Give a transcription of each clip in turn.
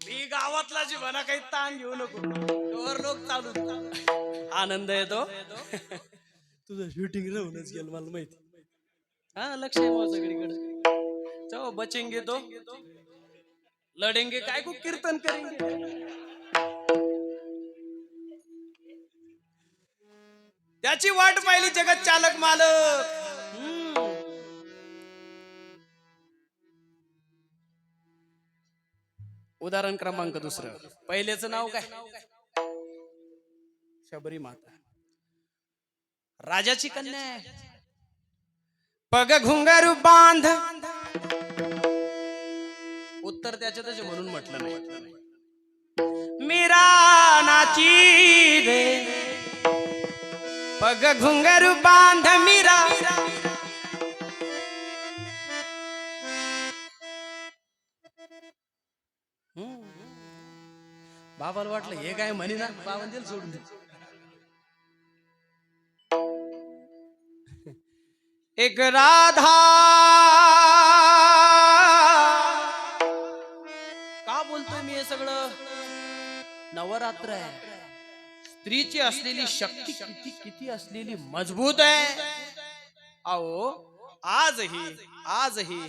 मी गावातला जीवना काही ताण घेऊ नको. तोवर लोक चालू. आनंद येतो. तुझं शूटिंग राहूनच गेल मला माहिती. हा लक्ष आहे माझं सगळीकडे. चलो बचेंगे तो. लढेंगे काय को कीर्तन करेंगे. त्याची वाट पाहिली जगत चालक मालक. उदाहरण क्रमांक दुसरं. पहिलेच नाव काय? शबरी माता. राजाची कन्या आहे. पग घुंगारू बांध. उत्तर त्याच्यातच म्हणून म्हटलं नाही. मीरा नाची पग घुंगारू बांध मीरा. बाबाला वाटलं हे काय म्हणी ना बाबा दिल सोडून एक राधा का बोलतोय मी हे सगळं? नवरात्र आहे. स्त्रीची असलेली शक्ती किती किती असलेली मजबूत आहे. अहो आजही आजही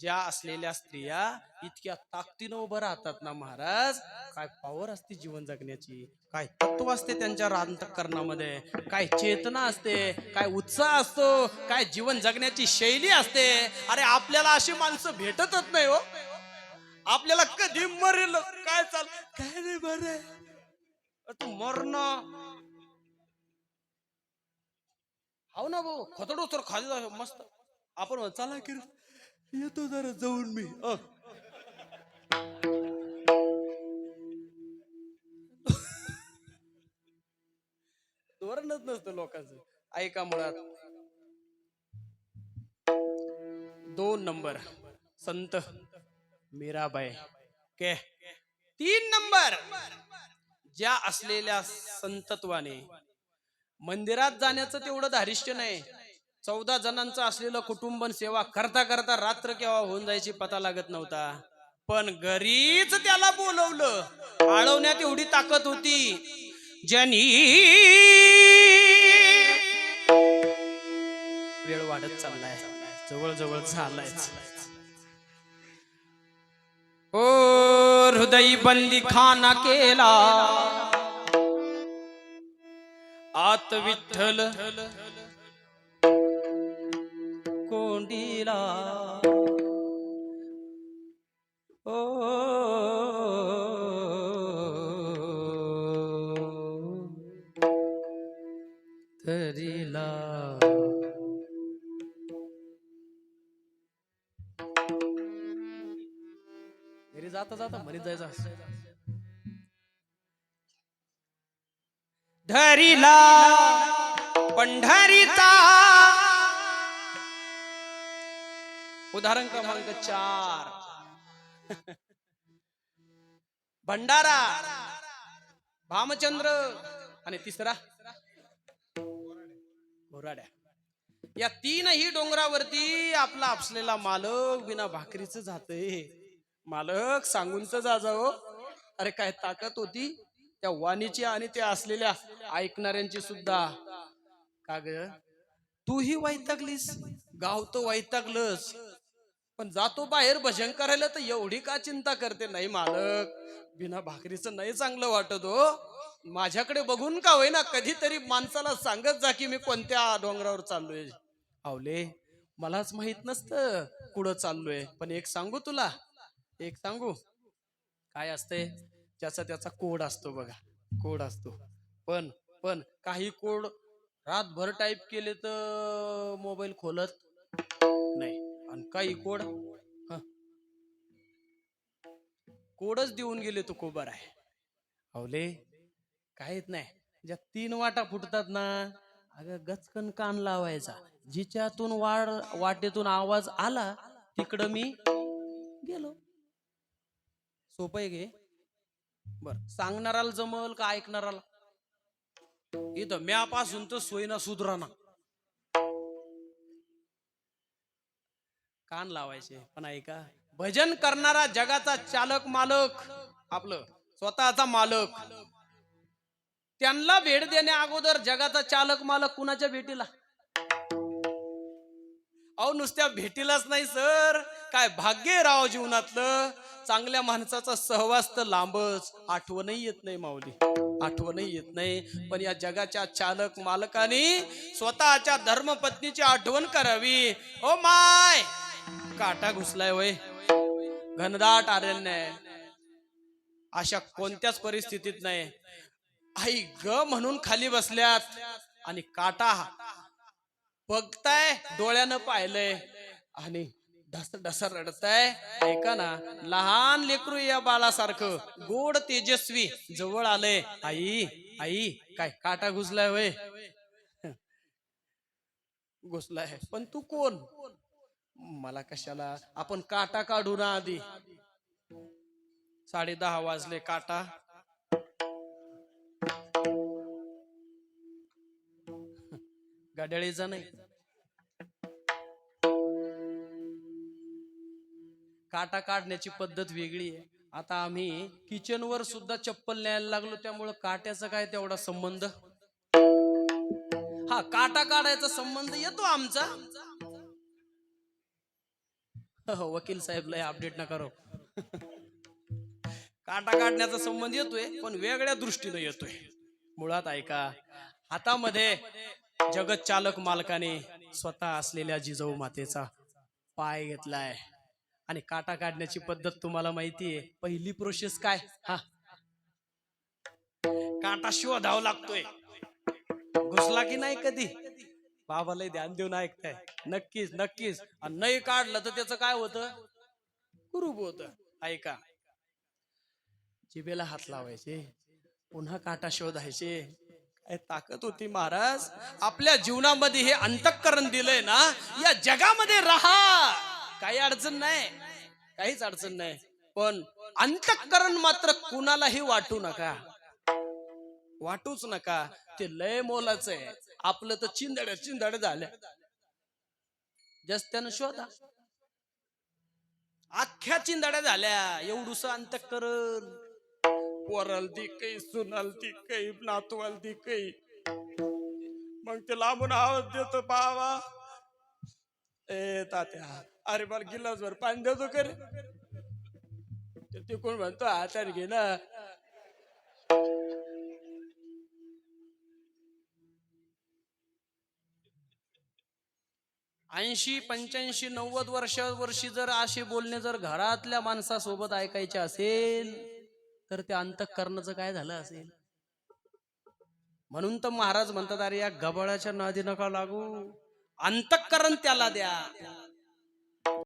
ज्या असलेल्या स्त्रिया इतक्या ताकदीनं उभं राहतात ना महाराज काय पॉवर असते जीवन जगण्याची काय तत्व असते त्यांच्या रांतकरणामध्ये काय चेतना असते काय उत्साह असतो काय जीवन जगण्याची शैली असते. अरे आपल्याला अशी माणसं भेटतच नाही हो. आपल्याला कधी मरेल काय चाल काय नाही बर. तू मरण हो ना भाऊ खतडो तर खाली मस्त. आपण चला की येतो जरा जाऊन मी. अ. धोरणच नसतं लोकांचं. ऐका मुळात. दोन नंबर. संत मीराबाई. के? तीन नंबर. ज्या असलेल्या संतत्वाने मंदिरात जाण्याचं तेवढं धारिष्ट नाही. चौदा जणांचं असलेलं कुटुंब सेवा करता करता रात्र केव्हा होऊन जायची पता लागत नव्हता. पण घरीच त्याला बोलवलं. आळवण्यात एवढी ताकद होती. ज्यांनी वेळ वाढत चाललाय. जवळ जवळ झालाय. ओ हृदय बंदी खाना केला. आत विठ्ठल कोंडीला ओ तरीला घरी जाता जाता म्हणत जायचं. धरीला पंढरीचा उदाहरण क्रमांक चार. भंडारा. भामचंद्र. आणि तिसरा. घोराड्या या तीनही डोंगरावरती आपला आपसलेला मालक बिना भाकरीच जातय. मालक सांगूनच जा जाओ हो. अरे काय ताकद होती? त्या वाणीची आणि त्या असलेल्या ऐकणाऱ्यांची सुद्धा. का ग? तूही वैतागलीस? गाव तर वैतागलंस पण जातो बाहेर भजन करायला तर एवढी का चिंता करते? नाही मालक. बिना भाकरीचं नाही चांगलं वाटत हो. माझ्याकडे बघून का होईना? कधीतरी माणसाला सांगत जा की मी कोणत्या डोंगरावर चाललोय. आवले मलाच माहीत नसतं कुठं चाललोय. पण एक सांगू तुला. एक सांगू. काय असते? ज्याचा त्याचा कोड असतो बघा. कोड असतो. पण पण काही कोड रातभर टाईप केले तर मोबाईल खोलत नाही. आणि काही कोड? कोडच देऊन गेले तो कोबर आहे. अवले काहीच नाही. ज्या तीन वाटा फुटतात ना अगं गचकन कान लावायचा. जिच्यातून वाड वाटेतून आवाज आला तिकडं मी गेलो. सोपं आहे गे बर सांगणाराला जमल का ऐकणाराला? इथं म्यापासून तर सोयीना सुधराना. कान लावायचे. पण ऐका भजन करणारा जगाचा चालक मालक आपलं स्वतःचा मालक. त्यांना भेट देण्या अगोदर जगाचा चालक मालक कुणाच्या भेटीला? अहो नुसत्या भेटीलाच नाही सर. काय भाग्य राव जीवनातलं. चांगल्या माणसाचा सहवास तर लांबच. आठवणही येत नाही माऊली. आठवणही येत नाही. पण या जगाच्या चालक मालकाने स्वतःच्या धर्मपत्नीची आठवण करावी. Oh my! काटा घुसलाय वय. घनदाट अरण्य आहे. अशा कोणत्याच परिस्थितीत नाही. आई ग म्हणून खाली बसल्यात आणि काटा बघताय डोळ्यानं पाहिलंय आणि ढस ढस रडताय. ऐका ना लहान लेकरू या बाळासारखं गोड तेजस्वी जवळ आलंय. आई आई काय काटा घुसलाय वय. घुसलाय. पण तू कोण? मला कशाला? आपण काटा काढू ना आधी. साडे दहा वाजले काटा. गाड्याळीचा नाही. काटा काढण्याची पद्धत वेगळी आहे. आता आम्ही किचन वर सुद्धा चप्पल न्यायला लागलो त्यामुळं काट्याचा काय तेवढा संबंध? हा काटा काढायचा संबंध येतो आमचा. वकील साहेब लय अपडेट ना करो. काटा काढण्याचा संबंध येतोय पण वेगळ्या दृष्टीने येतोय. मुळात ऐका हातामध्ये जगत चालक मालकाने स्वतः असलेल्या जिजाऊ मातेचा पाय घेतलाय. आणि काटा काढण्याची पद्धत तुम्हाला माहितीये पहिली प्रोसेस काय? हा. काटा धाव लागतोय. घुसला की नाही कधी? बाबाला ध्यान देऊन ऐकताय. नक्कीच नक्कीच. आणि नाही काढलं तर त्याचं काय होतं? कुरूप होत. ऐका. जिबेला हात लावायचे. पुन्हा काटा शोधायचे. काय ताकद होती महाराज? आपल्या जीवनामध्ये हे अंतःकरण दिलंय ना या जगामध्ये राहा. काही अडचण नाही. काहीच अडचण नाही. पण अंतःकरण मात्र कुणालाही वाटू नका. वाटूच नका. ते लय मोलाचं आहे. आपलं तर चिंदड चिंदड झालं. जस्ट त्यानं शोधा. अख्ख्या चिंदड्या झाल्या. एवढूस अंतःकरण. पोराल ती काही सुनाल ती काही नातवाल ती काही मग ते लांबून आवाज देतो बाबा. ए तात्या. अरे मला गिलासभर पाणी देतो करे ते कोण म्हणतो आचार घे ना. ऐंशी पंच्याऐंशी नव्वद वर्ष वर्षी जर असे बोलणे जर घरातल्या माणसासोबत ऐकायचे असेल तर ते अंतकरणाचं काय झालं असेल? म्हणून तर महाराज म्हणतात अरे या गबाळाच्या नादी नका लागू. अंतःकरण त्याला द्या.